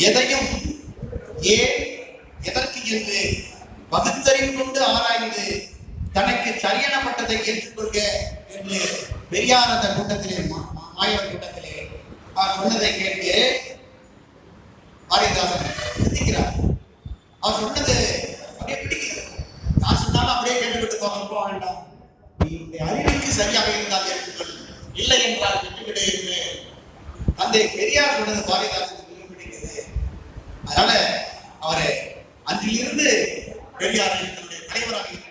எதையும் ஏன் எதற்கு என்று பகுத்தறிவு கொண்டு ஆராய்ந்து தனக்கு சரியனப்பட்டதை ஏற்றுக்கொள்க என்று பெரியார் அந்த கூட்டத்திலே மா- மாயவர் கூட்டத்திலே அவர் சொன்னதை கேட்டு பாரதிதாசன் சிந்திக்கிறார். அவர் சொன்னது அப்படியே பிடிக்கிறது. நான் சொன்னாலும் அப்படியே கேட்டுக்கிட்டு போக போக வேண்டாம். நீ அறிவுக்கு சரியாக இருந்தால் ஏற்றுக்கொள். இல்லை என்றால் விட்டுவிடு என்று அந்த பெரியார் சொன்னது பாரதிதாசனுக்கு அதனால அவரை அன்றிலிருந்து பெரியார் தலைவராக இருக்கிறார்